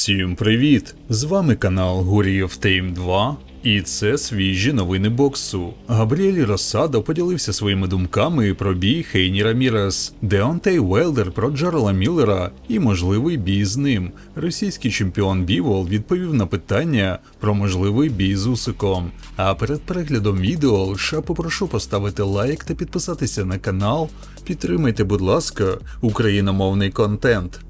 Всім привіт! З вами канал Гурієв Тейм 2. І це свіжі новини боксу. Габріель Росадо поділився своїми думками про бій Хейні Рамірес, Деонтей Уелдер про Джерела Міллера і можливий бій з ним. Російський чемпіон Бівол відповів на питання про можливий бій з Усиком. А перед переглядом відео лише попрошу поставити лайк та підписатися на канал. Підтримайте, будь ласка, україномовний контент.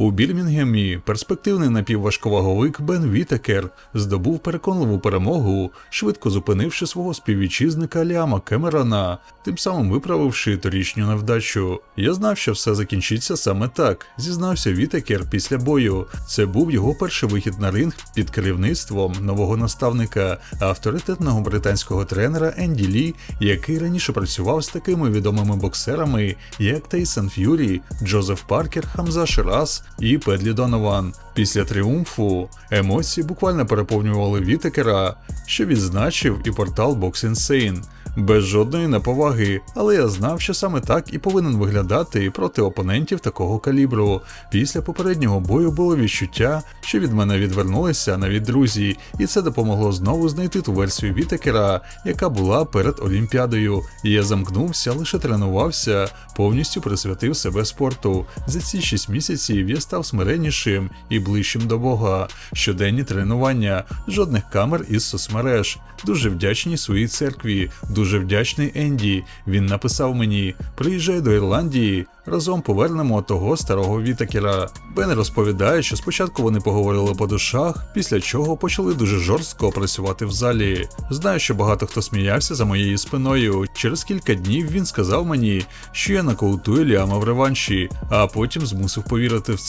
У Бірмінгемі перспективний напівважковаговик Бен Вітекер здобув переконливу перемогу, швидко зупинивши свого співвітчизника Ліама Кемерона, тим самим виправивши торічню невдачу. Я знав, що все закінчиться саме так, зізнався Вітекер після бою. Це був його перший вихід на ринг під керівництвом нового наставника, авторитетного британського тренера Енді Лі, який раніше працював з такими відомими боксерами, як Тейсон Ф'юрі, Джозеф Паркер, Хамза Ширас і Педлі Донован. Після тріумфу емоції буквально переповнювали Вітекера, що відзначив і портал Box Insane. Без жодної неповаги, але я знав, що саме так і повинен виглядати проти опонентів такого калібру. Після попереднього бою було відчуття, що від мене відвернулися навіть друзі, і це допомогло знову знайти ту версію Вітекера, яка була перед Олімпіадою. Я замкнувся, лише тренувався, повністю присвятив себе спорту. За ці шість місяців я став смиреннішим і ближчим до Бога. Щоденні тренування, жодних камер із соцмереж. Дуже вдячні своїй церкві, дуже вдячний Енді. Він написав мені: приїжджай до Ірландії. Разом повернемо того старого Вітакера. Бен розповідає, що спочатку вони поговорили по душах, після чого почали дуже жорстко працювати в залі. Знаю, що багато хто сміявся за моєю спиною. Через кілька днів він сказав мені, що я нокаутую Ліама в реванші, а потім змусив повірити в це.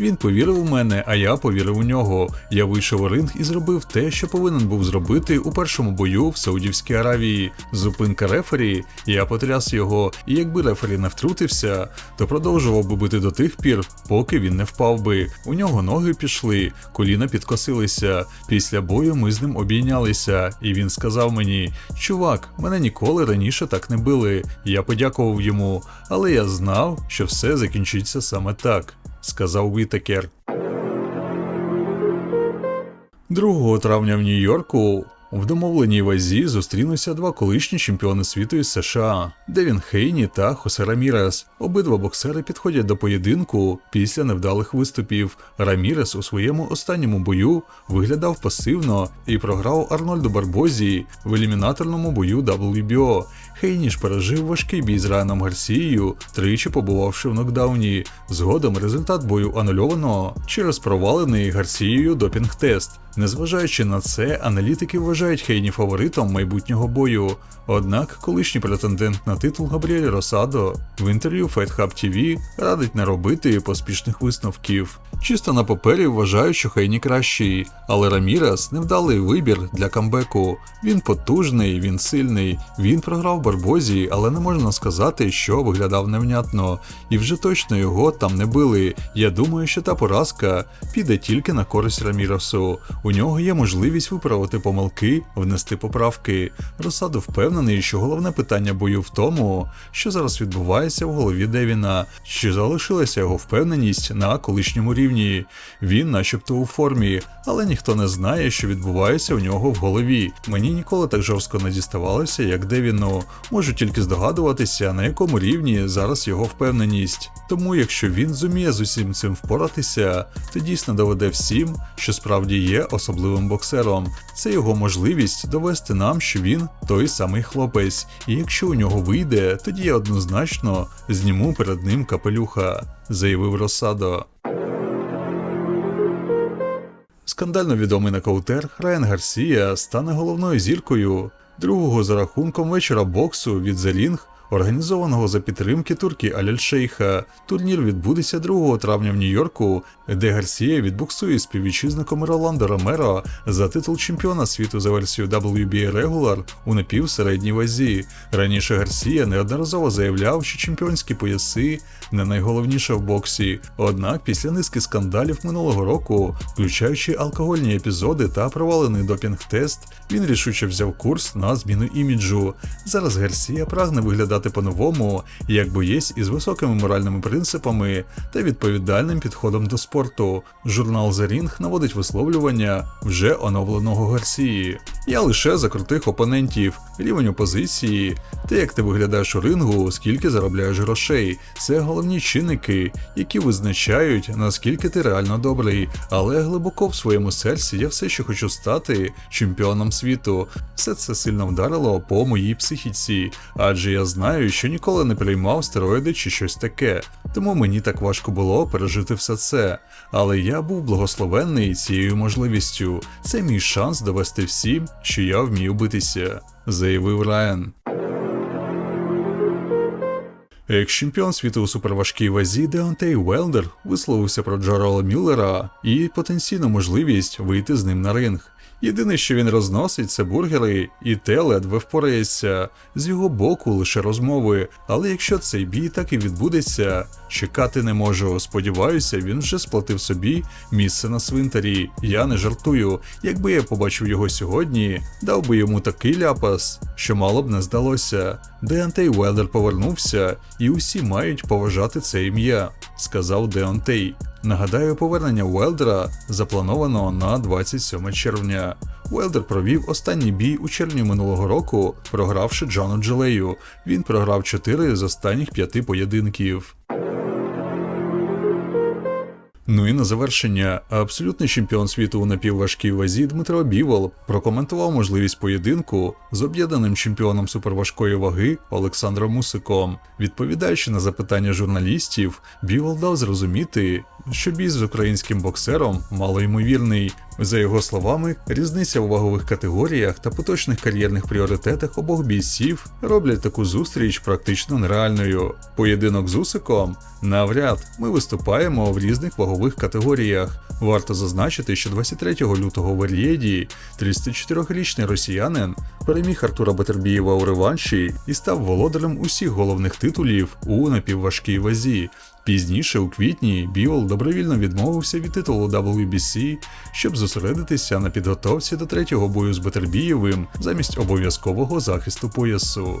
Він повірив у мене, а я повірив у нього. Я вийшов у ринг і зробив те, що повинен був зробити у першому бою в Саудівській Аравії. Зупинка рефері, я потряс його, і якби рефері не втрутився, то продовжував би бити до тих пір, поки він не впав би. У нього ноги пішли, коліна підкосилися. Після бою ми з ним обійнялися, і він сказав мені: Чувак, мене ніколи раніше так не били. Я подякував йому, але я знав, що все закінчиться саме так, сказав Вітекер. 2 травня в Нью-Йорку в домовленій вазі зустрінуться два колишні чемпіони світу із США Девін Хейні та Хосе Рамірес. Обидва боксери підходять до поєдинку після невдалих виступів. Рамірес у своєму останньому бою виглядав пасивно і програв Арнольду Барбозі в елімінаторному бою WBO. Хейні ж пережив важкий бій з Райаном Гарсією, тричі побувавши в нокдауні. Згодом результат бою анульовано через провалений Гарсією допінг-тест. Незважаючи на це, аналітики вважають Хейні фаворитом майбутнього бою. Однак, колишній претендент на титул Габріель Росадо в інтерв'ю Fight Hub TV радить не робити поспішних висновків. Чисто на папері вважають, що Хейні кращий, але Рамірес невдалий вибір для камбеку. Він потужний, він сильний, він програв Барбозі, але не можна сказати, що виглядав невнятно. І вже точно його там не били. Я думаю, що та поразка піде тільки на користь Раміресу. У нього є можливість виправити помилки, внести поправки. Росадо впевнений, що головне питання бою в тому, що зараз відбувається в голові Девіна, чи залишилася його впевненість на колишньому рівні. Він, начебто, у формі, але ніхто не знає, що відбувається у нього в голові. Мені ніколи так жорстко не діставалося, як Девіну. Можу тільки здогадуватися, на якому рівні зараз його впевненість. Тому, якщо він зуміє з усім цим впоратися, то дійсно доведе всім, що справді є особливим боксером. Це його можливість довести нам, що він той самий хлопець, і якщо у нього вийде, тоді я однозначно зніму перед ним капелюха, заявив Росадо. Скандально відомий нокаутер Райан Гарсія стане головною зіркою другого за рахунком вечора боксу від The Ring, організованого за підтримки турки Аляль-Шейха. Турнір відбудеться 2 травня в Нью-Йорку, де Гарсія відбуксує співвітчизником Роландо Ромеро за титул чемпіона світу за версією WBA Regular у напівсередній вазі. Раніше Гарсія неодноразово заявляв, що чемпіонські пояси не найголовніше в боксі. Однак після низки скандалів минулого року, включаючи алкогольні епізоди та провалений допінг-тест, він рішуче взяв курс на зміну іміджу. Зараз Гарсія прагне виглядати мислити по-новому, як боєць із високими моральними принципами та відповідальним підходом до спорту. Журнал The Ring наводить висловлювання вже оновленого Гарсії. Я лише за крутих опонентів, рівень опозиції, те, як ти виглядаєш у рингу, скільки заробляєш грошей. Це головні чинники, які визначають, наскільки ти реально добрий. Але глибоко в своєму серці я все ще хочу стати чемпіоном світу. Все це сильно вдарило по моїй психіці, адже я знаю, що ніколи не приймав стероїди чи щось таке. Тому мені так важко було пережити все це. Але я був благословенний цією можливістю. Це мій шанс довести всім, що я вмію битися, заявив Райан. Екс-чемпіон світу у суперважкій вазі Деонтей Велдер висловився про Джарола Мюллера і потенційну можливість вийти з ним на ринг. Єдине, що він розносить, це бургери, і те ледве впорається. З його боку лише розмови. Але якщо цей бій так і відбудеться, чекати не можу. Сподіваюся, він вже сплатив собі місце на свинтарі. Я не жартую. Якби я побачив його сьогодні, дав би йому такий ляпас, що мало б не здалося. Деонтей Велдер повернувся, і усі мають поважати це ім'я, сказав Деонтей. Нагадаю, повернення Уелдера заплановано на 27 червня. Уелдер провів останній бій у червні минулого року, програвши Джону Джелею. Він програв 4 з останніх 5 поєдинків. Ну і на завершення, абсолютний чемпіон світу у напівважкій вазі Дмитро Бівол прокоментував можливість поєдинку з об'єднаним чемпіоном суперважкої ваги Олександром Мусиком. Відповідаючи на запитання журналістів, Бівол дав зрозуміти, що бій з українським боксером малоймовірний. За його словами, різниця у вагових категоріях та поточних кар'єрних пріоритетах обох бійців роблять таку зустріч практично нереальною. Поєдинок з Усиком навряд ми виступаємо в різних вагових категоріях. Варто зазначити, що 23 лютого в Ерлєді 34-річний росіянин переміг Артура Батербієва у реванші і став володарем усіх головних титулів у напівважкій вазі. Пізніше, у квітні, Біол добровільно відмовився від титулу WBC, щоб зосередитися на підготовці до третього бою з Батербієвим замість обов'язкового захисту поясу.